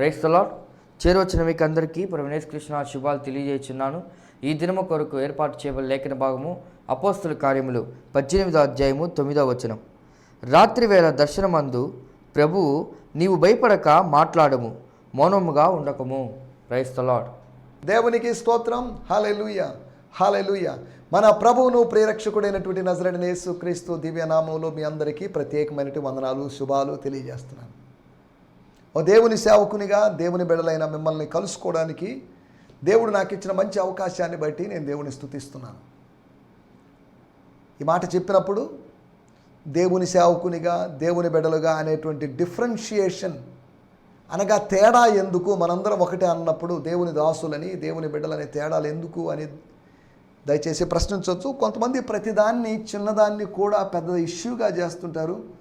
క్రైస్తలా చేరవచ్చిన మీకు అందరికీ ప్రవినేష్ కృష్ణ శుభాలు తెలియజేస్తున్నాను. ఈ దినము కొరకు ఏర్పాటు చేయబడిన లేఖన భాగము అపోస్తుల కార్యములు పద్దెనిమిదో అధ్యాయము తొమ్మిదో వచనం. రాత్రి వేళ దర్శనమందు ప్రభువు నీవు భయపడక మాట్లాడము మౌనముగా ఉండకము. క్రైస్తలాడ్ దేవునికి స్తోత్రం. హాలెలుయ హాలెలుయ మన ప్రభువును ప్రేరక్షకుడైనటువంటి నజరడిన యేసు క్రీస్తు దివ్యనామంలో మీ అందరికీ ప్రత్యేకమైనటువంటి వందనాలు శుభాలు తెలియజేస్తున్నాను. ఓ దేవుని సేవకునిగా దేవుని బిడలైన మిమ్మల్ని కలుసుకోవడానికి దేవుడు నాకు ఇచ్చిన మంచి అవకాశాన్ని బట్టి నేను దేవుని స్థుతిస్తున్నాను. ఈ మాట చెప్పినప్పుడు దేవుని సేవకునిగా దేవుని బిడలుగా అనేటువంటి డిఫరెన్షియేషన్ అనగా తేడా ఎందుకు మనందరం ఒకటే అన్నప్పుడు దేవుని దాసులని దేవుని బిడ్డలనే తేడాలు ఎందుకు అని దయచేసి ప్రశ్నించవచ్చు. కొంతమంది ప్రతిదాన్ని చిన్నదాన్ని కూడా పెద్ద ఇష్యూగా చేస్తుంటారు.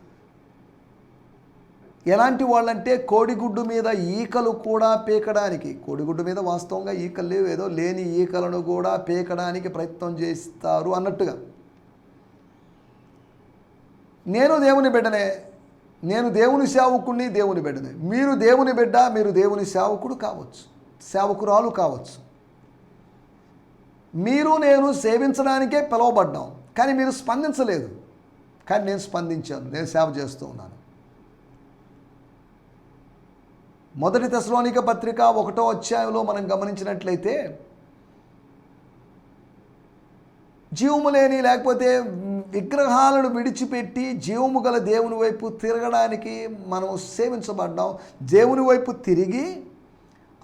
ఎలాంటి వాళ్ళంటే కోడిగుడ్డు మీద ఈకలు కూడా పీకడానికి. కోడిగుడ్డు మీద వాస్తవంగా ఈకలు లేవు. ఏదో లేని ఈకలను కూడా పీకడానికి ప్రయత్నం చేస్తారు అన్నట్టుగా. నేను దేవుని బిడ్డనే. నేను దేవుని సేవకుడిని దేవుని బిడ్డనే. మీరు దేవుని బిడ్డ మీరు దేవుని సేవకుడు కావచ్చు. సేవకురాలు కావచ్చు. మీరు నేను సేవించడానికే పిలువబడ్డాం. కానీ మీరు స్పందించలేదు. కానీ నేను స్పందించాను. నేను సేవ చేస్తూ ఉన్నాను. మొదటి దశలోనిక పత్రిక ఒకటో అధ్యాయంలో మనం గమనించినట్లయితే జీవము లేని లేకపోతే విగ్రహాలను విడిచిపెట్టి జీవము గల దేవుని వైపు తిరగడానికి మనం సేవించబడ్డాం. దేవుని వైపు తిరిగి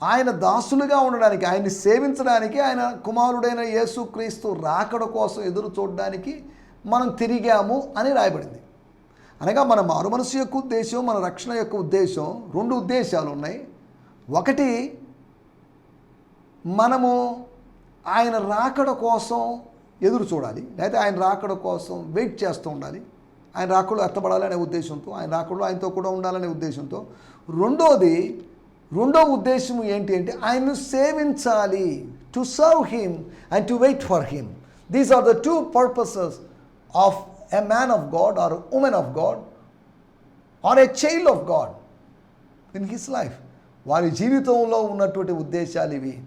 ఆయన దాసులుగా ఉండడానికి ఆయన్ని సేవించడానికి ఆయన కుమారుడైన యేసుక్రీస్తు రాకడ కోసం ఎదురు చూడడానికి మనం తిరిగాము అని రాయబడింది. అనగా మన మారు మనసు యొక్క ఉద్దేశం మన రక్షణ యొక్క ఉద్దేశం రెండు ఉద్దేశాలు ఉన్నాయి. ఒకటి మనము ఆయన రాకడ కోసం ఎదురు చూడాలి. లేదా ఆయన రాకడ కోసం వెయిట్ చేస్తూ ఉండాలి. ఆయన రాకడలో ఎత్తబడాలనే ఉద్దేశంతో ఆయన రాకడలో ఆయనతో కూడా ఉండాలనే ఉద్దేశంతో. రెండోది రెండో ఉద్దేశం ఏంటి అంటే ఆయన్ను సేవించాలి. To serve him and to wait for him these are the two purposes of a man of God or women of God or a child of God in his life వారి జీవితంలో ఉన్నటువంటి ఉద్దేశాలు ఇవి.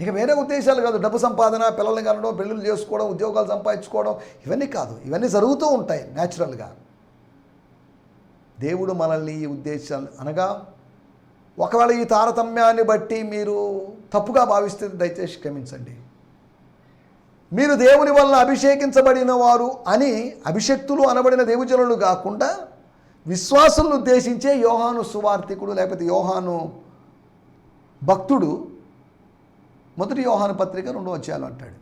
ఇక వేరే ఉద్దేశాలు కాదు. డబ్బు సంపాదన పిల్లల్ని కనడం పెళ్ళిళ్ళు చేసుకోవడం ఉద్యోగాలు సంపాదించుకోవడం ఇవన్నీ కాదు. ఇవన్నీ జరుగుతూ ఉంటాయి న్యాచురల్గా దేవుడు మనల్ని ఈ ఉద్దేశాలు అనగా ఒకవేళ ఈ తారతమ్యాన్ని బట్టి మీరు తప్పుగా భావిస్తే దయచేసి క్షమించండి. మీరు దేవుని వల్ల అభిషేకించబడిన వారు అని అభిషక్తులు అనబడిన దేవుజనులు కాకుండా విశ్వాసులను ఉద్దేశించే యోహాను సువార్థికుడు లేకపోతే యోహాను భక్తుడు మొదటి యోహాను పత్రిక రెండో అధ్యాయాలు అంటాడు.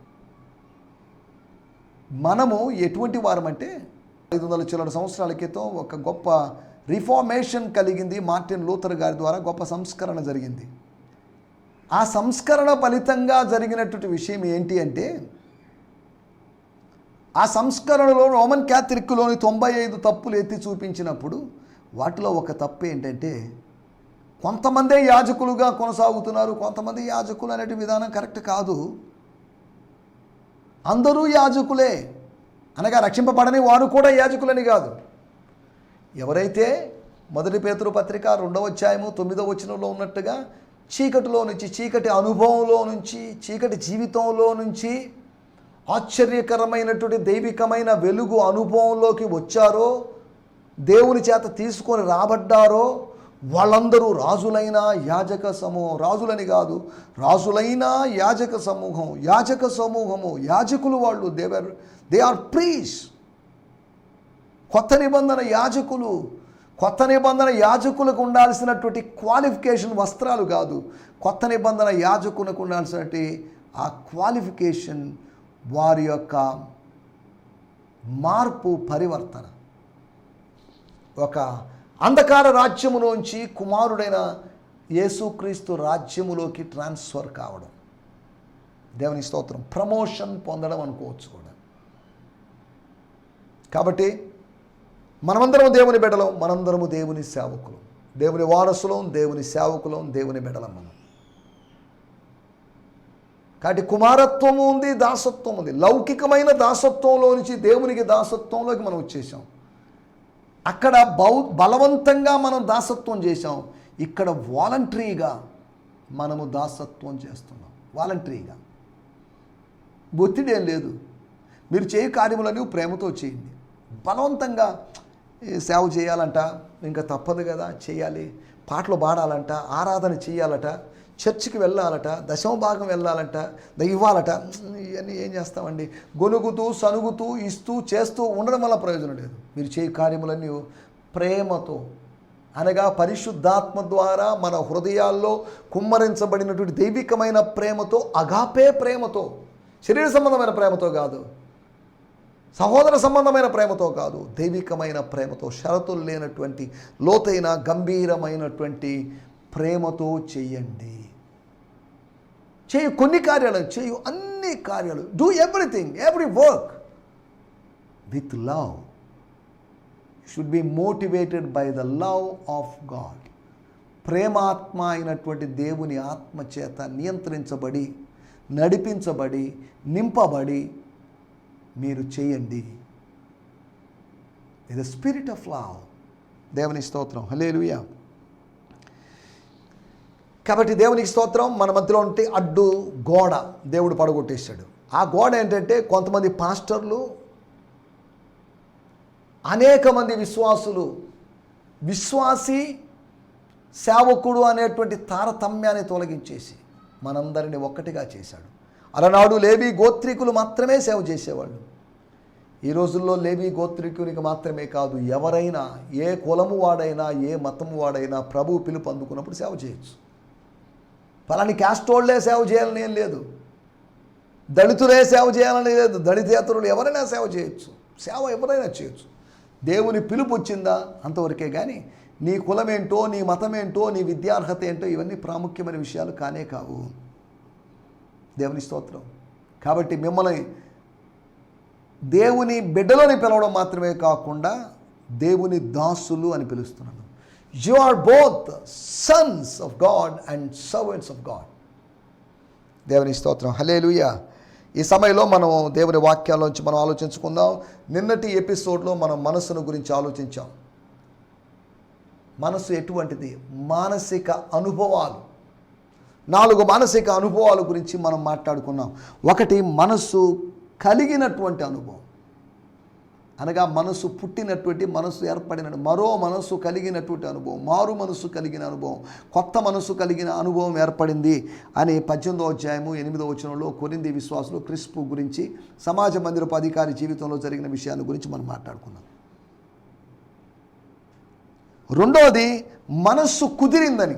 మనము ఎటువంటి వారమంటే ఐదు వందల చిల్లర సంవత్సరాల క్రితం ఒక గొప్ప రిఫార్మేషన్ కలిగింది మార్టిన్ లూథర్ గారి ద్వారా గొప్ప సంస్కరణ జరిగింది. ఆ సంస్కరణ ఫలితంగా జరిగినటువంటి విషయం ఏంటి అంటే ఆ సంస్కరణలో రోమన్ క్యాథలిక్లోని తొంభై ఐదు తప్పులు ఎత్తి చూపించినప్పుడు వాటిలో ఒక తప్పు ఏంటంటే కొంతమందే యాజకులుగా కొనసాగుతున్నారు కొంతమంది యాజకులు అనేటి విధానం కరెక్ట్ కాదు. అందరూ యాజకులే. అనగా రక్షింపబడని వారు కూడా యాజకులని కాదు. ఎవరైతే మొదటి పేతురు పత్రిక రెండవ అధ్యాయము తొమ్మిదవ వచనంలో ఉన్నట్టుగా చీకటిలో నుంచి చీకటి అనుభవంలో నుంచి చీకటి జీవితంలో నుంచి ఆశ్చర్యకరమైనటువంటి దైవికమైన వెలుగు అనుభవంలోకి వచ్చారో దేవుని చేత తీసుకొని రాబడ్డారో వాళ్ళందరూ రాజులైన యాజక సమూహం రాజులని కాదు రాజులైన యాజక సమూహం యాజక సమూహము యాజకులు వాళ్ళు. దేవర్ దే ఆర్ ప్రీస్ కొత్త నిబంధన యాజకులు. కొత్త నిబంధన యాజకులకు ఉండాల్సినటువంటి క్వాలిఫికేషన్ వస్త్రాలు కాదు. కొత్త నిబంధన యాజకులకు ఉండాల్సినటువంటి ఆ క్వాలిఫికేషన్ వారి యొక్క మార్పు పరివర్తన. ఒక అంధకార రాజ్యములోంచి కుమారుడైన యేసుక్రీస్తు రాజ్యములోకి ట్రాన్స్ఫర్ కావడం. దేవుని స్తోత్రం. ప్రమోషన్ పొందడం అనుకోవచ్చు కూడా. కాబట్టి మనమందరం దేవుని బిడలం మనందరము దేవుని సేవకులం. దేవుని వారసులం దేవుని సేవకులం దేవుని బిడలం మనం. కాబట్టి కుమారత్వము ఉంది దాసత్వం ఉంది. లౌకికమైన దాసత్వంలో నుంచి దేవునికి దాసత్వంలోకి మనం వచ్చేసాం. అక్కడ బౌ బలవంతంగా మనం దాసత్వం చేసాం ఇక్కడ వాలంటరీగా మనము దాసత్వం చేస్తున్నాం. వాలంటరీగా. ఒత్తిడేం లేదు. మీరు చేయ కార్యములని ప్రేమతో చేయండి. బలవంతంగా సేవ చేయాలంట ఇంకా తప్పదు కదా చేయాలి. పాటలు పాడాలంట ఆరాధన చేయాలట. చర్చికి వెళ్ళాలట దశమ భాగం వెళ్ళాలంట ద ఇవ్వాలట ఇవన్నీ ఏం చేస్తామండి? గొనుగుతూ సనుగుతూ ఇస్తూ చేస్తూ ఉండడం వల్ల ప్రయోజనం లేదు. మీరు చేయ కార్యములన్నీ ప్రేమతో అనగా పరిశుద్ధాత్మ ద్వారా మన హృదయాల్లో కుమ్మరించబడినటువంటి దైవికమైన ప్రేమతో అగాపే ప్రేమతో శరీర సంబంధమైన ప్రేమతో కాదు సహోదర సంబంధమైన ప్రేమతో కాదు దైవికమైన ప్రేమతో షరతులు లేనటువంటి లోతైన గంభీరమైనటువంటి ప్రేమతో చెయ్యండి చేయు కొన్ని కార్యాలు చేయు అన్ని కార్యాలు. Do everything every work with love should be motivated by the love of God ప్రేమాత్మ అయినటువంటి దేవుని ఆత్మ చేత నియంత్రించబడి నడిపించబడి నింపబడి మీరు చేయండి. ఇది స్పిరిట్ ఆఫ్ లవ్ దేవుని స్తోత్రం. హలేలుయా కాబట్టి దేవునికి స్తోత్రం మన మధ్యలో ఉంటే అడ్డు గోడ దేవుడు పడగొట్టేశాడు. ఆ గోడ ఏంటంటే కొంతమంది పాస్టర్లు అనేక మంది విశ్వాసులు. విశ్వాసి సేవకుడు అనేటువంటి తారతమ్యాన్ని తొలగించేసి మనందరిని ఒక్కటిగా చేశాడు. అలనాడు లేవి గోత్రికులు మాత్రమే సేవ చేసేవాళ్ళు. ఈ రోజుల్లో లేవి గోత్రికునికి మాత్రమే కాదు ఎవరైనా ఏ కులము వాడైనా ఏ మతము వాడైనా ప్రభు పిలుపు అందుకున్నప్పుడు సేవ చేయొచ్చు. ఫలాని క్యాస్ట్ వాళ్ళే సేవ చేయాలని ఏం లేదు. దళితులే సేవ చేయాలని లేదు. దళితేతరులు ఎవరైనా సేవ చేయొచ్చు. సేవ ఎవరైనా చేయొచ్చు. దేవుని పిలుపు వచ్చిందా? అంతవరకే కానీ నీ కులమేంటో నీ మతమేంటో నీ విద్యార్హత ఏంటో ఇవన్నీ ప్రాముఖ్యమైన విషయాలు కానే కావు. దేవుని స్తోత్రం. కాబట్టి మిమ్మల్ని దేవుని బిడ్డలోని పిలవడం మాత్రమే కాకుండా దేవుని దాసులు అని పిలుస్తున్నాను. You are both sons of God and servants of God దేవుని స్తోత్రం. హలేలుయ ఈ సమయంలో మనం దేవుని వాక్యాల్లోంచి మనం ఆలోచించుకుందాం. నిన్నటి ఎపిసోడ్లో మనం మనసును గురించి ఆలోచించాం. మనసు ఎటువంటిది? మానసిక అనుభవాలు. నాలుగు మానసిక అనుభవాల గురించి మనం మాట్లాడుకున్నాం. ఒకటి మనస్సు కలిగినటువంటి అనుభవం. అనగా మనసు పుట్టినటువంటి మనసు ఏర్పడిన మరో మనసు కలిగినటువంటి అనుభవం మారు మనసు కలిగిన అనుభవం కొత్త మనసు కలిగిన అనుభవం ఏర్పడింది అని పద్దెనిమిదో అధ్యాయము ఎనిమిదో వచనంలో కొరింది విశ్వాసులు క్రిస్పు గురించి సమాజ మందిరపు అధికారి జీవితంలో జరిగిన విషయాల గురించి మనం మాట్లాడుకున్నాం రెండవది మనస్సు కుదిరిందని.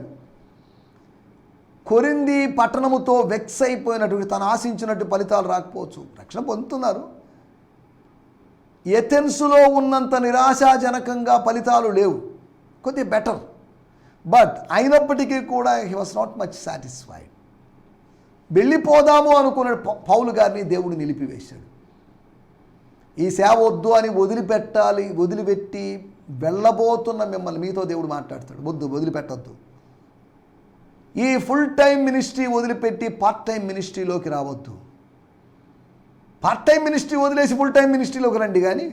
కొరింది పట్టణముతో వెక్స్ అయిపోయినటువంటి తను ఆశించినట్టు ఫలితాలు రాకపోవచ్చు. రక్షణ పొందుతున్నారు. ఎథెన్స్లో ఉన్నంత నిరాశాజనకంగా ఫలితాలు లేవు. కొద్ది బెటర్ బట్ అయినప్పటికీ కూడా he was not much satisfied వెళ్ళిపోదాము అనుకున్న పౌలు గారిని దేవుడు నిలిపివేశాడు. ఈ సేవ వద్దు అని వదిలిపెట్టాలి వదిలిపెట్టి వెళ్ళబోతున్న మిమ్మల్ని మీతో దేవుడు మాట్లాడతాడు. వద్దు వదిలిపెట్టొద్దు. ఈ ఫుల్ టైం మినిస్ట్రీ వదిలిపెట్టి పార్ట్ టైం మినిస్ట్రీలోకి రావద్దు. పార్ట్ టైం మినిస్ట్రీ వదిలేసి ఫుల్ టైం మినిస్ట్రీలోకి రండి కానీ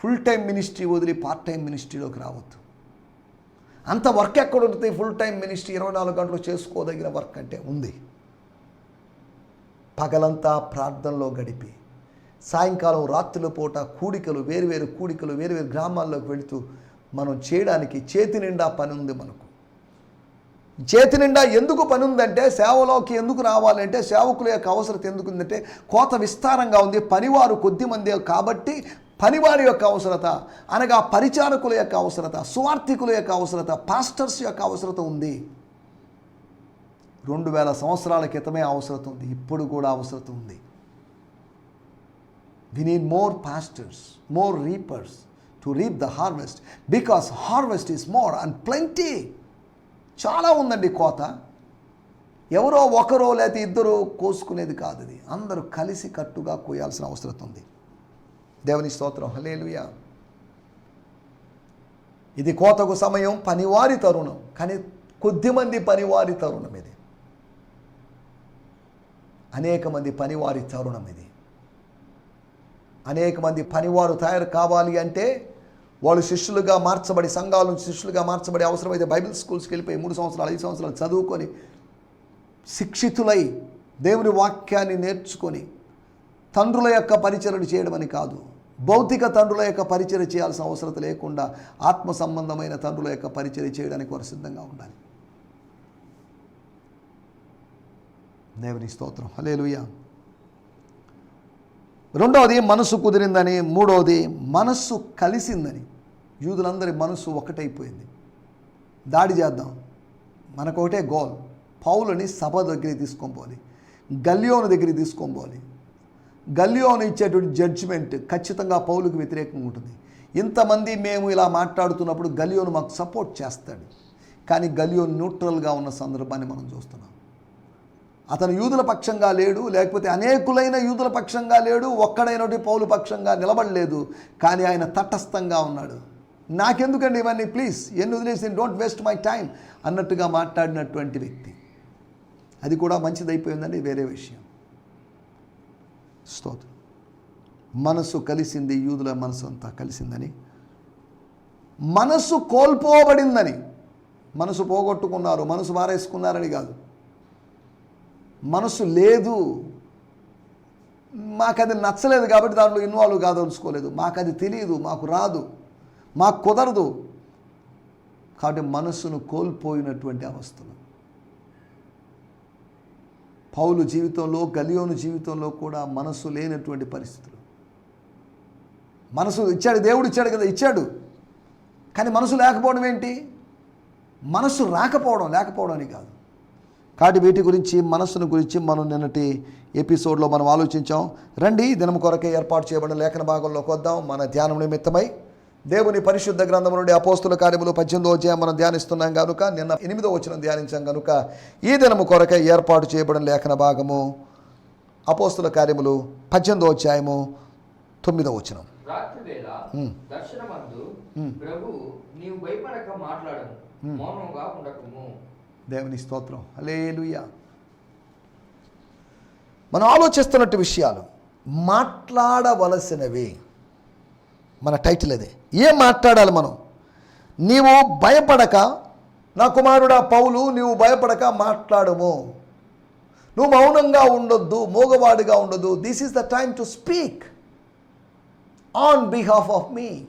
ఫుల్ టైం మినిస్ట్రీ వదిలి పార్ట్ టైం మినిస్ట్రీలోకి రావద్దు. అంత వర్క్ ఎక్కడ ఉంటుంది ఫుల్ టైం మినిస్ట్రీ ఇరవై నాలుగు గంటలు చేసుకోదగిన వర్క్ అంటే ఉంది. పగలంతా ప్రార్థనలో గడిపి సాయంకాలం రాత్రుల పూట కూడికలు వేరువేరు కూడికలు వేరువేరు గ్రామాల్లోకి వెళుతూ మనం చేయడానికి చేతి నిండా పని ఉంది మనకు. చేతి నిండా ఎందుకు పని ఉందంటే సేవలోకి ఎందుకు రావాలంటే సేవకుల యొక్క అవసరత ఎందుకు ఉందంటే కోత విస్తారంగా ఉంది పనివారు కొద్ది మంది కాబట్టి పనివారి యొక్క అవసరత అనగా పరిచారకుల యొక్క అవసరత సువార్థికుల యొక్క అవసరత పాస్టర్స్ యొక్క అవసరత ఉంది. రెండు వేల సంవత్సరాల క్రితమే అవసరత ఉంది ఇప్పుడు కూడా అవసరత ఉంది. We need more pastors more reapers to reap the harvest because harvest is more and plenty చాలా ఉందండి కోత. ఎవరో ఒకరో లేకపోతే ఇద్దరు కోసుకునేది కాదు ఇది అందరూ కలిసి కట్టుగా కోయాల్సిన అవసరం ఉంది. దేవుని స్తోత్రం. హలేలుయా ఇది కోతకు సమయం పనివారి తరుణం. కానీ కొద్దిమంది పనివారి తరుణం ఇది. అనేక మంది పనివారి తరుణం ఇది. అనేక మంది పనివారు తయారు కావాలి అంటే వాళ్ళు శిష్యులుగా మార్చబడి సంఘాల నుంచి శిష్యులుగా మార్చబడి అవసరమైతే బైబిల్ స్కూల్స్కి వెళ్ళిపోయి మూడు సంవత్సరాలు ఐదు సంవత్సరాలు చదువుకొని శిక్షితులై దేవుని వాక్యాన్ని నేర్చుకొని తండ్రుల యొక్క పరిచయలు చేయడం అని కాదు. భౌతిక తండ్రుల యొక్క పరిచయం చేయాల్సిన అవసరం లేకుండా ఆత్మ సంబంధమైన తండ్రుల యొక్క పరిచయం చేయడానికి వారు సిద్ధంగా ఉండాలి. దేవుని స్తోత్రం. హలేలుయ రెండవది మనసు కుదిరిందని మూడవది మనస్సు కలిసిందని. యూదులందరి మనస్సు ఒకటైపోయింది. దాడి చేద్దాం. మనకొకటే గోల్. పౌలని సభ దగ్గరికి తీసుకొని పోవాలి. గల్యోను దగ్గరికి తీసుకొని పోవాలి. గల్యోను ఇచ్చేటువంటి జడ్జిమెంట్ ఖచ్చితంగా పౌలకు వ్యతిరేకంగా ఉంటుంది. ఇంతమంది మేము ఇలా మాట్లాడుతున్నప్పుడు గలియోను మాకు సపోర్ట్ చేస్తాడు. కానీ గలియోన్ న్యూట్రల్గా ఉన్న సందర్భాన్ని మనం చూస్తున్నాం. అతను యూదుల పక్షంగా లేడు లేకపోతే అనేకులైన యూదుల పక్షంగా లేడు ఒక్కడైనటువంటి పౌలు పక్షంగా నిలబడలేదు కానీ ఆయన తటస్థంగా ఉన్నాడు. నాకెందుకండి ఇవన్నీ? ప్లీజ్ ఎన్ని వదిలేసి డోంట్ వేస్ట్ మై టైం అన్నట్టుగా మాట్లాడినటువంటి వ్యక్తి. అది కూడా మంచిదైపోయిందండి వేరే విషయం. స్తోత్రం. మనసు కలిసింది యూదుల మనసు అంతా కలిసిందని. మనసు కోల్పోబడిందని. మనసు పోగొట్టుకున్నారు మనసు మారేసుకున్నారని కాదు. మనసు లేదు. మాకు అది నచ్చలేదు కాబట్టి దాంట్లో ఇన్వాల్వ్ కాదలుచుకోలేదు. మాకు అది తెలియదు మాకు రాదు మాకు కుదరదు. కాబట్టి మనస్సును కోల్పోయినటువంటి అవస్థలు. పౌలు జీవితంలో గలియోను జీవితంలో కూడా మనసు లేనటువంటి పరిస్థితులు. మనసు ఇచ్చాడు దేవుడు ఇచ్చాడు కదా ఇచ్చాడు. కానీ మనసు లేకపోవడం ఏంటి? మనసు రాకపోవడం లేకపోవడం అని కాదు. కాబట్టి వీటి గురించి మనస్సును గురించి మనం నిన్నటి ఎపిసోడ్లో మనం ఆలోచించాం. రండి దినం కొరకే ఏర్పాటు చేయబడిన లేఖన భాగంలోకి వద్దాం. మన ధ్యానం నిమిత్తమై దేవుని పరిశుద్ధ గ్రంథం నుండి అపోస్తుల కార్యములు పద్దెనిమిదో అధ్యాయం మనం ధ్యానిస్తున్నాం కనుక నిన్న ఎనిమిదో వచ్చిన ధ్యానించాం కనుక ఈ దినము కొరకై ఏర్పాటు చేయబడిన లేఖన భాగము అపోస్తుల కార్యములు పద్దెనిమిదో అధ్యాయము తొమ్మిదో వచనం. రాత్రి వేళ దర్శనమందు ప్రభు నీవు భయపడక మాట్లాడము మౌనంగా ఉండకము. దేవుని స్తోత్రం. అలేలుయ మనం ఆలోచిస్తున్నట్టు విషయాలు మాట్లాడవలసినవి మన టైటిల్ అదే. ఏం మాట్లాడాలి మనం? నీవు భయపడక నా కుమారుడా పౌలు నీవు భయపడక మాట్లాడము. నువ్వు మౌనంగా ఉండొద్దు మోగవాడిగా ఉండొద్దు. This is the time to speak on behalf of మీ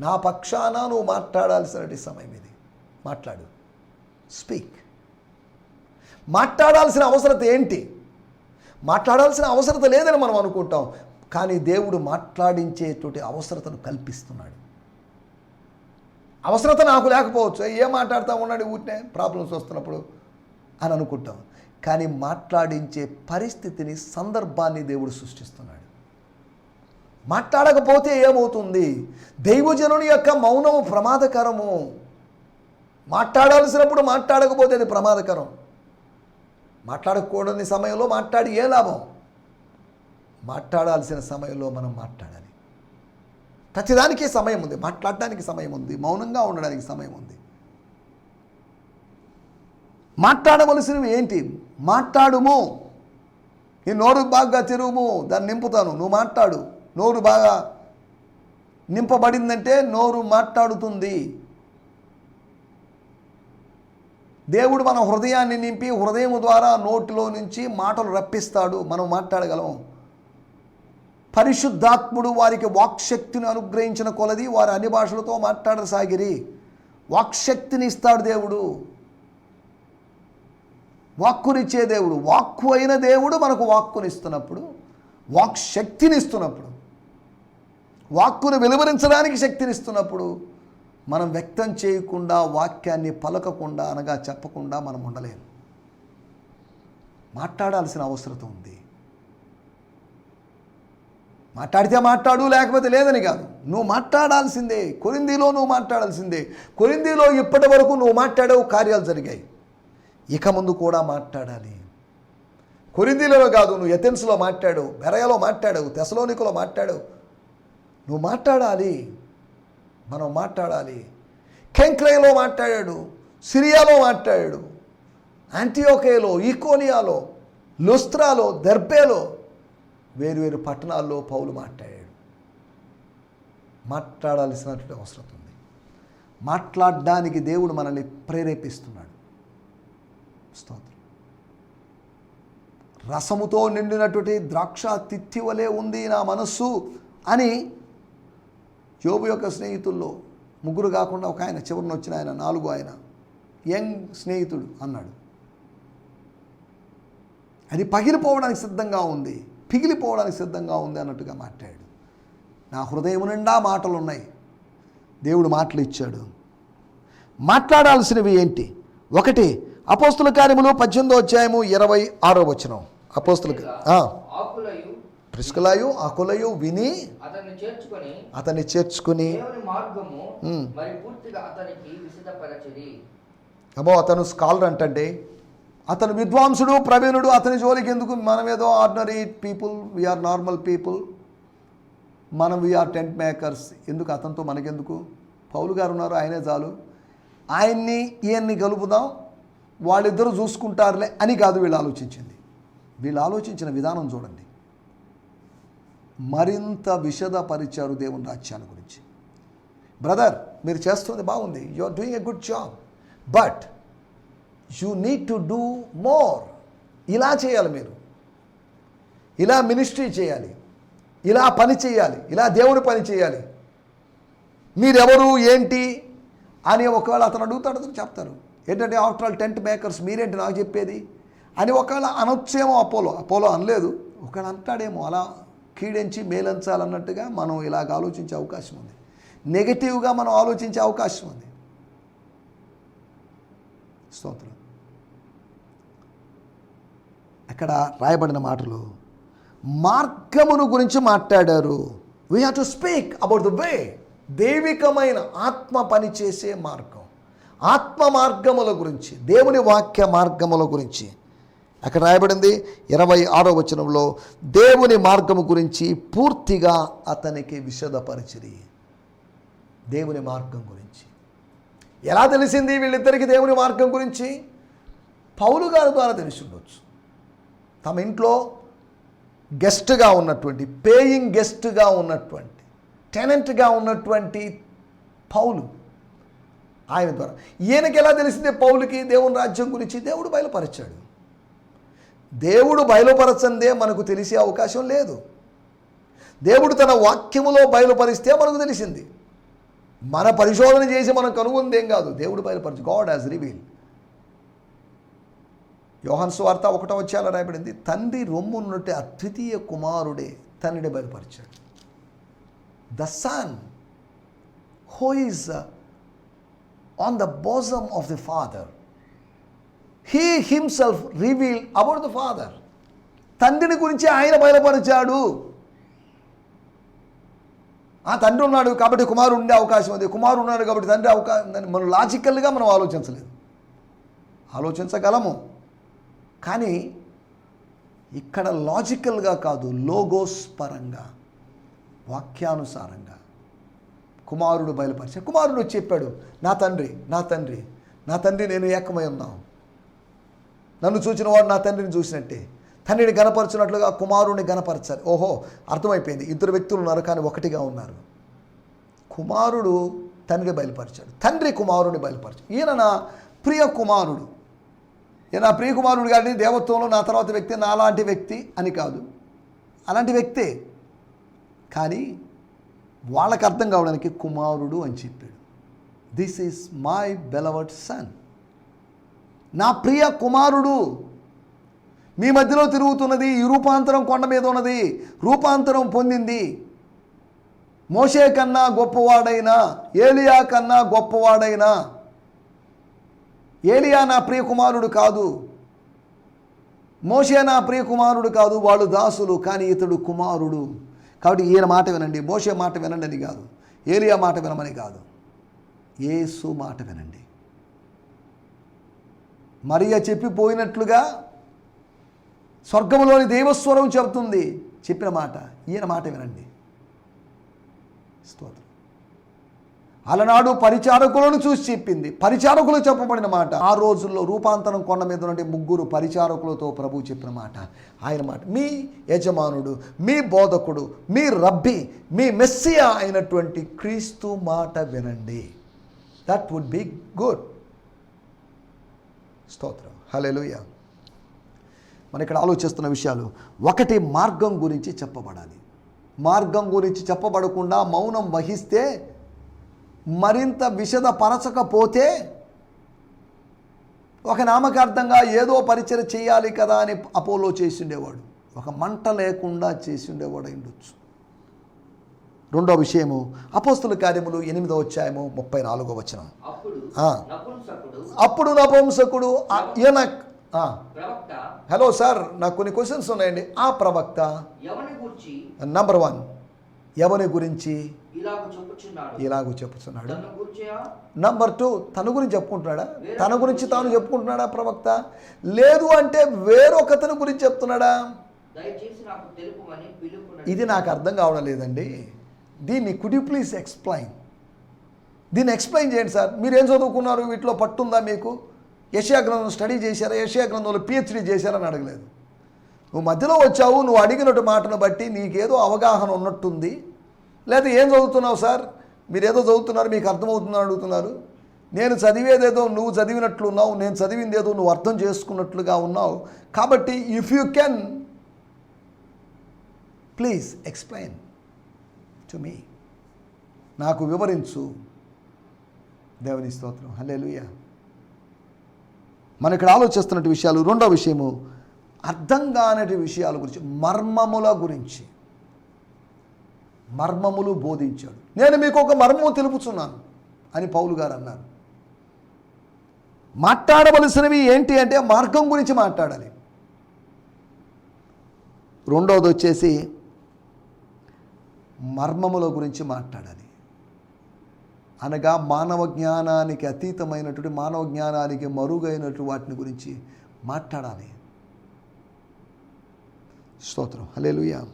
నా పక్షాన నువ్వు మాట్లాడాల్సినటువంటి సమయం ఇది. మాట్లాడు. స్పీక్ మాట్లాడాల్సిన అవసరత ఏంటి? మాట్లాడాల్సిన అవసరత లేదని మనం అనుకుంటాం. కానీ దేవుడు మాట్లాడించేటువంటి అవసరతను కల్పిస్తున్నాడు. అవసరత నాకు లేకపోవచ్చు. ఏం మాట్లాడుతూ ఉన్నాడు ఊటినే ప్రాబ్లమ్స్ వస్తున్నప్పుడు అని అనుకుంటాం. కానీ మాట్లాడించే పరిస్థితిని సందర్భాన్ని దేవుడు సృష్టిస్తున్నాడు. మాట్లాడకపోతే ఏమవుతుంది? దైవజనుని యొక్క మౌనము ప్రమాదకరము. మాట్లాడాల్సినప్పుడు మాట్లాడకపోతే అది ప్రమాదకరం. మాట్లాడకూడని సమయంలో మాట్లాడి ఏ లాభం? మాట్లాడాల్సిన సమయంలో మనం మాట్లాడాలి. ప్రతిదానికి సమయం ఉంది. మాట్లాడడానికి సమయం ఉంది. మౌనంగా ఉండడానికి సమయం ఉంది. మాట్లాడవలసినవి ఏంటి? మాట్లాడుము. ఈ నోరు బాగా తెరువుము దాన్ని నింపుతాను. నువ్వు మాట్లాడు. నోరు బాగా నింపబడిందంటే నోరు మాట్లాడుతుంది. దేవుడు మన హృదయాన్ని నింపి హృదయం ద్వారా నోటిలో నుంచి మాటలు రప్పిస్తాడు. మనం మాట్లాడగలం పరిశుద్ధాత్ముడు వారికి వాక్శక్తిని అనుగ్రహించిన కొలది వారి అన్ని భాషలతో మాట్లాడసాగిరి వాక్శక్తిని ఇస్తాడు దేవుడు. వాక్కునిచ్చే దేవుడు. వాక్కు అయిన దేవుడు మనకు వాక్కునిస్తున్నప్పుడు వాక్ శక్తిని ఇస్తున్నప్పుడు వాక్కును వెలువరించడానికి శక్తినిస్తున్నప్పుడు మనం వ్యక్తం చేయకుండా వాక్యాన్ని పలకకుండా అనగా చెప్పకుండా మనం ఉండలేము. మాట్లాడాల్సిన అవసరం ఉంది. మాట్లాడితే మాట్లాడు లేకపోతే లేదని కాదు. నువ్వు మాట్లాడాల్సిందే. కొరిందీలో నువ్వు మాట్లాడాల్సిందే. కొరిందీలో ఇప్పటి వరకు నువ్వు మాట్లాడావు కార్యాలు జరిగాయి. ఇక ముందు కూడా మాట్లాడాలి. కొరిందీలో కాదు నువ్వు ఎథెన్స్లో మాట్లాడావు బెరయలో మాట్లాడావు తెసలోనికలో మాట్లాడావు. నువ్వు మాట్లాడాలి. మనం మాట్లాడాలి. కెంక్రయలో మాట్లాడాడు సిరియాలో మాట్లాడాడు యాంటీయోకేలో ఈకోనియాలో లుస్త్రాలో దర్బేలో వేరువేరు పట్టణాల్లో పౌలు మాట్లాడాడు. మాట్లాడాల్సినటువంటి అవసరం ఉంది. మాట్లాడడానికి దేవుడు మనల్ని ప్రేరేపిస్తున్నాడు. స్తోత్రం. రసముతో నిండినటువంటి ద్రాక్ష తిత్తి వలె ఉంది నా మనస్సు అని యోబు యొక్క స్నేహితుల్లో ముగ్గురు కాకుండా ఒక ఆయన చివరిని వచ్చిన ఆయన నాలుగు ఆయన. యంగ్ స్నేహితుడు అన్నాడు. అది పగిలిపోవడానికి సిద్ధంగా ఉంది పిగిలిపోవడానికి సిద్ధంగా ఉంది అన్నట్టుగా మాట్లాడాడు. నా హృదయం నిండా మాటలు ఉన్నాయి దేవుడు మాటలు ఇచ్చాడు. మాట్లాడాల్సినవి ఏంటి? ఒకటి అపోస్తుల కార్యములు పద్దెనిమిదో అధ్యాయము ఇరవై ఆరో వచనం. అపోస్తుల ప్రిస్కలాయు అకులయు విని అతన్ని చేర్చుకొని అతన్ని చేర్చుకుని దేవుని మార్గము ఉమ్. మరి పూర్తిగా అతనికి విశదపరచది అమ్మో అతను స్కాలర్ అంటండి. అతను విద్వాంసుడు ప్రవీణుడు అతని జోలికి ఎందుకు? మనం ఏదో ordinary people we are normal people మనం వీఆర్ టెంట్ మేకర్స్ ఎందుకు? అతనితో మనకెందుకు? పౌలు గారు ఉన్నారు ఆయనే చాలు. ఆయన్ని ఈయన్ని కలుపుదాం వాళ్ళిద్దరూ చూసుకుంటారులే అని కాదు వీళ్ళు ఆలోచించింది. వీళ్ళు ఆలోచించిన విధానం చూడండి. మరింత విషదపరిచారు దేవుని రాజ్యాన్ని గురించి. బ్రదర్ మీరు చేస్తుంది బాగుంది. You are doing a good job but you need to do more ఇలా చేయాలి మీరు. ఇలా మినిస్ట్రీ చేయాలి. ఇలా పని చేయాలి. ఇలా దేవుని పని చేయాలి. మీరెవరు ఏంటి అని ఒకవేళ అతను అడుగుతాడు అతను చెప్తారు. ఏంటంటే ఆఫ్టర్ ఆల్ టెంట్ మేకర్స్ మీరేంటి నాకు చెప్పేది? అని ఒకవేళ అనొచ్చేమో అపోలో. అపోలో అనలేదు. ఒకవేళ అంటాడేమో అలా కీడించి మేలంచాలన్నట్టుగా మనం ఇలాగ ఆలోచించే అవకాశం ఉంది. నెగటివ్గా మనం ఆలోచించే అవకాశం ఉంది. స్తోత్రం. అక్కడ రాయబడిన మాటలు మార్గమును గురించి మాట్లాడారు. We have to speak about the way దైవికమైన ఆత్మ పనిచేసే మార్గం. ఆత్మ మార్గముల గురించి దేవుని వాక్య మార్గముల గురించి. అక్కడ రాయబడింది ఇరవై ఆరో వచనంలో దేవుని మార్గము గురించి పూర్తిగా అతనికి విశదపరిచిరి దేవుని మార్గం గురించి. ఎలా తెలిసింది వీళ్ళిద్దరికి దేవుని మార్గం గురించి? పౌలు గారి ద్వారా తెలిసి ఉండొచ్చు తమ ఇంట్లో గెస్ట్గా ఉన్నటువంటి పేయింగ్ గెస్ట్గా ఉన్నటువంటి టెనెంట్గా ఉన్నటువంటి పౌలు ఆయన ద్వారా. ఈయనకి ఎలా తెలిసిందే పౌలుకి దేవుని రాజ్యం గురించి? దేవుడు బయలుపరిచాడు. దేవుడు బయలుపరచందే మనకు తెలిసే అవకాశం లేదు. దేవుడు తన వాక్యములో బయలుపరిస్తే మనకు తెలిసింది. మన పరిశోధన చేసి మనం కనుగొందేం కాదు. దేవుడు బయలుపరచు. గాడ్ హాజ్ రివీల్ యోహన్ స్వార్త ఒకటో వచ్చేలా రాయబడింది. తండ్రి రొమ్మున్నట్టు అద్వితీయ కుమారుడే తండ్రిని బయలుపరిచాడు. The son who is on the bosom of the father he himself reveal about the father తండ్రిని గురించి ఆయన బయలుపరిచాడు. ఆ తండ్రి ఉన్నాడు కాబట్టి కుమారుడు ఉండే అవకాశం ఉంది. కుమారుడు ఉన్నాడు కాబట్టి తండ్రి అవకాశం మనం లాజికల్గా మనం ఆలోచించలేదు. ఆలోచించగలము. కానీ ఇక్కడ లాజికల్గా కాదు లోగోస్ పరంగా వాక్యానుసారంగా కుమారుడు బయలుపరిచాడు. కుమారుడు చెప్పాడు నా తండ్రి నా తండ్రి నా తండ్రి నేను ఏకమై ఉన్నాను. నన్ను చూసిన వాడు నా తండ్రిని చూసినట్టే. తండ్రిని గనపరచినట్లుగా కుమారుడిని గనపరచాలి ఓహో అర్థమైపోయింది. ఇద్దరు వ్యక్తులు ఉన్నారు కానీ ఒకటిగా ఉన్నారు. కుమారుడు తండ్రి బయలుపరిచాడు. తండ్రి కుమారుడిని బయలుపరిచాడు. ఈయన నా ప్రియ కుమారుడు. ఈయన నా ప్రియ కుమారుడు కానీ దేవత్వంలో నా తర్వాత వ్యక్తి నాలాంటి వ్యక్తి అని కాదు. అలాంటి వ్యక్తే. కానీ వాళ్ళకి అర్థం కావడానికి కుమారుడు అని చెప్పాడు. This is my beloved son నా ప్రియ కుమారుడు. మీ మధ్యలో తిరుగుతున్నది ఈ రూపాంతరం కొండ మీద ఉన్నది రూపాంతరం పొందింది. మోషే కన్నా గొప్పవాడైనా ఏలియా కన్నా గొప్పవాడైనా ఏలియా నా ప్రియ కుమారుడు కాదు. మోషే నా ప్రియ కుమారుడు కాదు వాళ్ళు దాసులు కానీ ఇతడు కుమారుడు. కాబట్టి ఈయన మాట వినండి మోషే మాట వినండి అని కాదు ఏలియా మాట వినమని కాదు. ఏసు మాట వినండి. మరియ చెప్పిపోయినట్లుగా స్వర్గంలోని దేవస్వరం చెబుతుంది. చెప్పిన మాట ఈయన మాట వినండి. స్తోత్రం. అలనాడు పరిచారకులను చూసి చెప్పింది. పరిచారకులు చెప్పబడిన మాట ఆ రోజుల్లో రూపాంతరం కొండ మీద నుండి ముగ్గురు పరిచారకులతో ప్రభు చెప్పిన మాట ఆయన మాట. మీ యజమానుడు మీ బోధకుడు మీ రబ్బి మీ మెస్సియా అయినటువంటి క్రీస్తు మాట వినండి. దట్ వుడ్ బి గుడ్ స్తోత్రం. హలెలుయ మనం ఇక్కడ ఆలోచిస్తున్న విషయాలు ఒకటి మార్గం గురించి చెప్పబడాలి. మార్గం గురించి చెప్పబడకుండా మౌనం వహిస్తే మరింత విషదపరచకపోతే ఒక నామకార్థంగా ఏదో పరిచయం చేయాలి కదా అని అపోలో చేసి ఉండేవాడు. ఒక మంట లేకుండా చేసి ఉండేవాడు అయి ఉండొచ్చు. రెండో విషయము అపోస్తుల కార్యములు ఎనిమిదో అధ్యాయము ముప్పై నాలుగో వచనం. అప్పుడు. నపుంసకుడు హలో సార్ నాకు కొన్ని క్వశ్చన్స్ ఉన్నాయండి. ఆ ప్రవక్త నంబర్ వన్ ఎవని గురించి? ఇలాగ చెప్పుచున్నాడు. నంబర్ టూ తన గురించి చెప్పుకుంటున్నాడా? తన గురించి తాను చెప్పుకుంటున్నాడా ప్రవక్త? లేదు అంటే వేరొకతని గురించి చెప్తున్నాడా? ఇది నాకు అర్థం కావడం లేదండి. దీన్ని కుడ్ యూ ప్లీజ్ ఎక్స్ప్లెయిన్ దీన్ని ఎక్స్ప్లెయిన్ చేయండి సార్. మీరు ఏం చదువుకున్నారు? వీటిలో పట్టుందా మీకు? ఏషియా గ్రంథం స్టడీ చేశారా? ఏషియా గ్రంథంలో పిహెచ్డీ చేశారని అడగలేదు. నువ్వు మధ్యలో వచ్చావు నువ్వు అడిగినట్టు మాటను బట్టి నీకేదో అవగాహన ఉన్నట్టుంది. లేదా ఏం చదువుతున్నావు సార్? మీరేదో చదువుతున్నారు మీకు అర్థమవుతుందని అడుగుతున్నారు. నేను చదివేదేదో నువ్వు చదివినట్లు ఉన్నావు నేను చదివిందేదో నువ్వు అర్థం చేసుకున్నట్లుగా ఉన్నావు. కాబట్టి if you can please explain to me నాకు వివరించు. దేవుని స్తోత్రం. లూయ మనం ఇక్కడ ఆలోచిస్తున్నట్టు విషయాలు రెండో విషయము అర్థం కానటి విషయాల గురించి మర్మముల గురించి. మర్మములు బోధించాడు. నేను మీకు ఒక మర్మము తెలుపుచున్నాను అని పౌలు గారు అన్నారు. మాట్లాడవలసినవి ఏంటి అంటే మార్గం గురించి మాట్లాడాలి. రెండవది వచ్చేసి మర్మముల గురించి మాట్లాడాలి. అనగా మానవ జ్ఞానానికి అతీతమైనటువంటి మానవ జ్ఞానానికి మరుగైనటువంటి వాటిని గురించి మాట్లాడాలి. స్తోత్రం. హల్లెలూయా.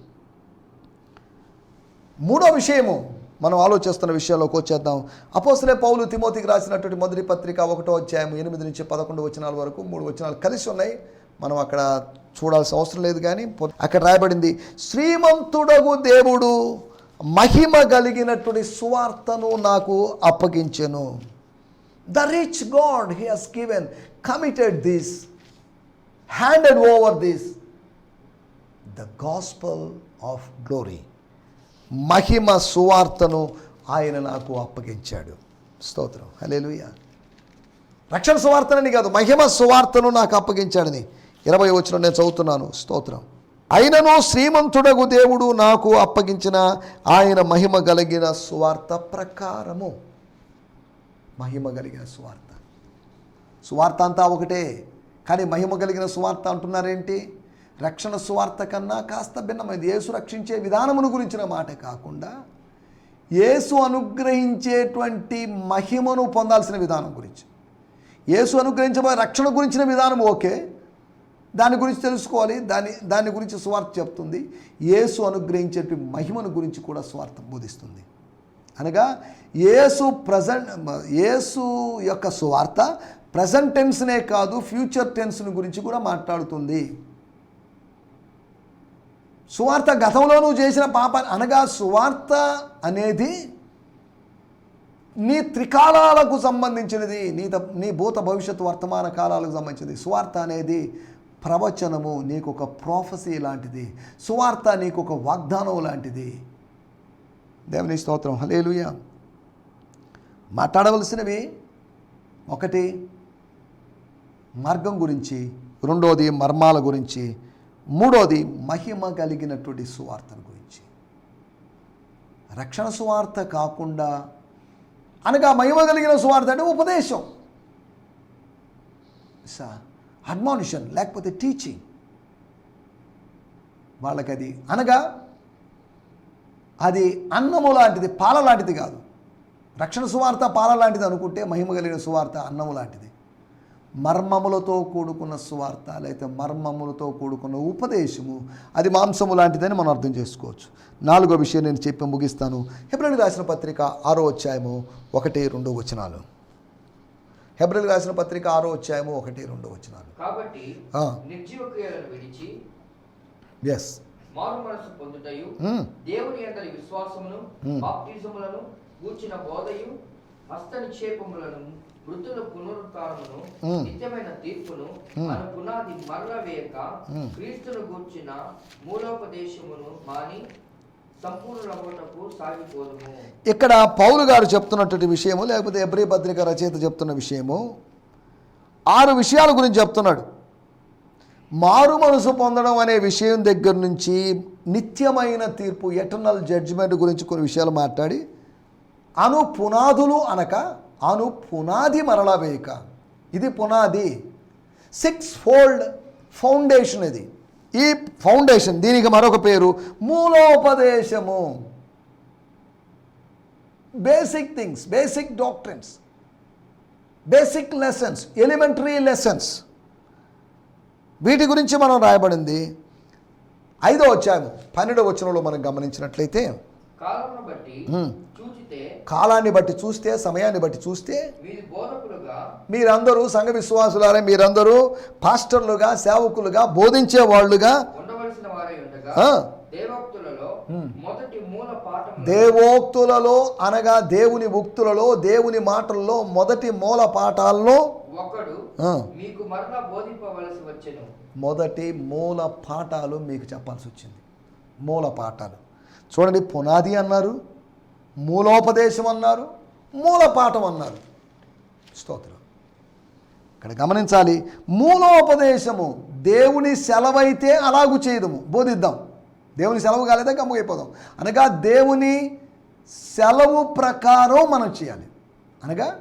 మూడో విషయము మనం ఆలోచిస్తున్న విషయాల్లోకి వచ్చేద్దాం. అపోసలే పౌలు తిమోతికి రాసినటువంటి మొదటి పత్రిక ఒకటో అధ్యాయం ఎనిమిది నుంచి పదకొండు వచనాల వరకు మూడు వచనాలు కలిసి ఉన్నాయి. మనం అక్కడ చూడాల్సిన అవసరం లేదు కానీ అక్కడ రాయబడింది శ్రీమంతుడగు దేవుడు మహిమ కలిగినటువంటి సువార్తను నాకు అప్పగించెను. The rich God he has given committed this handed over this the gospel of glory మహిమ సువార్తను ఆయన నాకు అప్పగించాడు. స్తోత్రం. హల్లెలూయా. రక్షణ సువార్తనని కాదు మహిమ సువార్తను నాకు అప్పగించాడని. ఇరవై వచ్చిన నేను చదువుతున్నాను. స్తోత్రం. అయినను శ్రీమంతుడగు దేవుడు నాకు అప్పగించిన ఆయన మహిమ కలిగిన సువార్త ప్రకారము. మహిమ కలిగిన సువార్త. సువార్త అంతా ఒకటే కానీ మహిమ కలిగిన సువార్త అంటున్నారేంటి? రక్షణ సువార్త కన్నా కాస్త భిన్నమైనది. యేసు రక్షించే విధానమును గురించిన మాట కాకుండా యేసు అనుగ్రహించేటువంటి మహిమను పొందాల్సిన విధానం గురించి. యేసు అనుగ్రహించబోయే రక్షణ గురించిన విధానం ఓకే దాని గురించి తెలుసుకోవాలి. దాని దాని గురించి స్వార్థ చెప్తుంది. యేసు అనుగ్రహించేటి మహిమను గురించి కూడా స్వార్థ బోధిస్తుంది. అనగా యేసు ప్రజెంట్ యేసు యొక్క స్వార్థ ప్రజెంట్ టెన్స్నే కాదు ఫ్యూచర్ టెన్స్ని గురించి కూడా మాట్లాడుతుంది. సువార్త గతంలో నువ్వు చేసిన పాప అనగా సువార్త అనేది నీ త్రికాలాలకు సంబంధించినది నీ త- నీ భూత భవిష్యత్ వర్తమాన కాలాలకు సంబంధించినది. సువార్త అనేది ప్రవచనము నీకు ఒక ప్రోఫసీ లాంటిది. సువార్త నీకు ఒక వాగ్దానం లాంటిది. దేవుని స్తోత్రం. హలేలుయ మాట్లాడవలసినవి ఒకటి మార్గం గురించి రెండోది మర్మాల గురించి మూడోది మహిమ కలిగినటువంటి సువార్తను గురించి. రక్షణ సువార్త కాకుండా అనగా మహిమ కలిగిన సువార్త అంటే ఉపదేశం. సా అడ్మానిషన్ లేకపోతే టీచింగ్ వాళ్ళకి అది అనగా అది అన్నము లాంటిది పాల లాంటిది కాదు. రక్షణ సువార్త పాల లాంటిది అనుకుంటే మహిమ కలిగిన సువార్త అన్నము లాంటిది. మర్మములతో కూడుకున్న సువార్త లేకపోతే మర్మములతో కూడుకున్న ఉపదేశము అది మాంసము లాంటిదని మనం అర్థం చేసుకోవచ్చు. నాలుగో విషయం నేను చెప్పి ముగిస్తాను. హెబ్రిల్ రాసిన పత్రిక ఆరో అధ్యాయము ఒకటి రెండో వచనాలు. హెబ్రిల్ రాసిన పత్రిక ఆరో అధ్యాయము ఒకటి రెండు వచనాలు కాబట్టి. నిర్జీవ క్రియలను విడిచి ఎస్ మారు మనసు పొందుటయు దేవుని అందరి విశ్వాసమును. బాప్తిజములను కూర్చిన బోధయు హస్త నిక్షేపములను మృతుల పునరుత్నమును Hmm. నిత్యమైన తీర్పును Hmm. మన పునాది మరల వేయక Hmm. క్రీస్తును గూర్చిన మూలోపదేశమును మాని ఇక్కడ పౌలు గారు చెప్తున్నటువంటి విషయము లేకపోతే ఎబ్రి పత్రిక రచయిత చెప్తున్న విషయము ఆరు విషయాల గురించి చెప్తున్నాడు. మారు మనసు పొందడం అనే విషయం దగ్గర నుంచి నిత్యమైన తీర్పు ఎటర్నల్ జడ్జిమెంట్ గురించి కొన్ని విషయాలు మాట్లాడి అను పునాదులు అనక అను పునాది మరలా వేయక. ఇది పునాది. సిక్స్ ఫోల్డ్ ఫౌండేషన్ ఇది. ఈ ఫౌండేషన్ దీనికి మరొక పేరు మూలోపదేశము. Basic things basic doctrines basic lessons elementary lessons వీటి గురించి మనం రాయబడింది ఐదో అధ్యాయం పన్నెండో వచనంలో మనం గమనించినట్లయితే కాలాన్ని బట్టి చూస్తే సమయాన్ని బట్టి చూస్తే మీరందరూ సంఘ విశ్వాసులారా మీరందరూ పాస్టర్లుగా సేవకులుగా బోధించే వాళ్ళుగా. దేవోక్తులలో అనగా దేవుని ఉక్తులలో దేవుని మాటల్లో మొదటి మూల పాఠాల్లో మొదటి మూల పాఠాలు మీకు చెప్పాల్సి వచ్చింది. మూల పాఠాలు. చూడండి పునాది అన్నారు. మూలోపదేశం అన్నారు మూల పాఠం అన్నారు స్తోత్రం. ఇక్కడ గమనించాలి మూలోపదేశము దేవుని సెలవైతే అలాగు చేయదము. బోధిద్దాం. దేవుని సెలవు కాలేదా గమ్ముగైపోదాం. అనగా దేవుని సెలవు ప్రకారం మనం చేయాలి. అనగా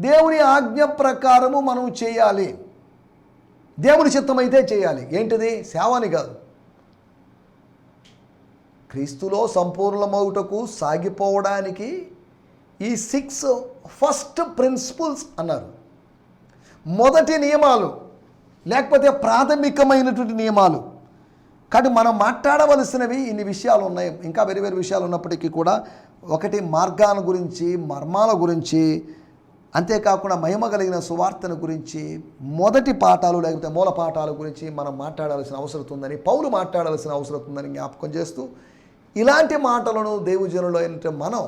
దేవుని ఆజ్ఞ ప్రకారము మనం చేయాలి. దేవుని చిత్తమైతే చేయాలి. ఏంటిది? సేవని కాదు. క్రీస్తులో సంపూర్ణమవుటకు సాగిపోవడానికి ఈ సిక్స్ ఫస్ట్ ప్రిన్సిపల్స్ అన్నారు. మొదటి నియమాలు లేకపోతే ప్రాథమికమైనటువంటి నియమాలు. కానీ మనం మాట్లాడవలసినవి ఇన్ని విషయాలు ఉన్నాయి. ఇంకా వేరే వేరే విషయాలు ఉన్నప్పటికీ కూడా ఒకటి మార్గాల గురించి మర్మాల గురించి అంతేకాకుండా మహిమ కలిగిన సువార్తను గురించి మొదటి పాఠాలు లేకపోతే మూల పాఠాల గురించి మనం మాట్లాడాల్సిన అవసరం ఉందని పౌలు మాట్లాడాల్సిన అవసరం ఉందని జ్ఞాపకం చేస్తూ ఇలాంటి మాటలను దేవుజనులు అయినట్టు మనం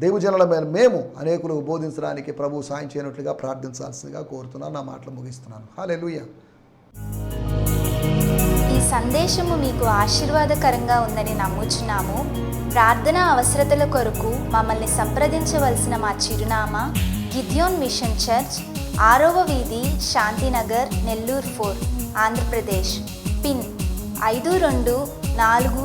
దేవుజనులమైన మేము అనేకులకు బోధించడానికి ప్రభు సాయం చేయనట్లుగా ప్రార్థించాల్సిందిగా కోరుతున్నాను. నా మాటలు ముగిస్తున్నాను. హాలెలూయా ఈ సందేశము మీకు ఆశీర్వాదకరంగా ఉందని నమ్ముచున్నాము. ప్రార్థన అవసరతల కొరకు మమ్మల్ని సంప్రదించవలసిన మా చిరునామా గిద్యోన్ మిషన్ చర్చ్ ఆరవ వీధి శాంతినగర్ నెల్లూరు ఫోర్ ఆంధ్రప్రదేశ్. పిన్ ఐదు రెండు నాలుగు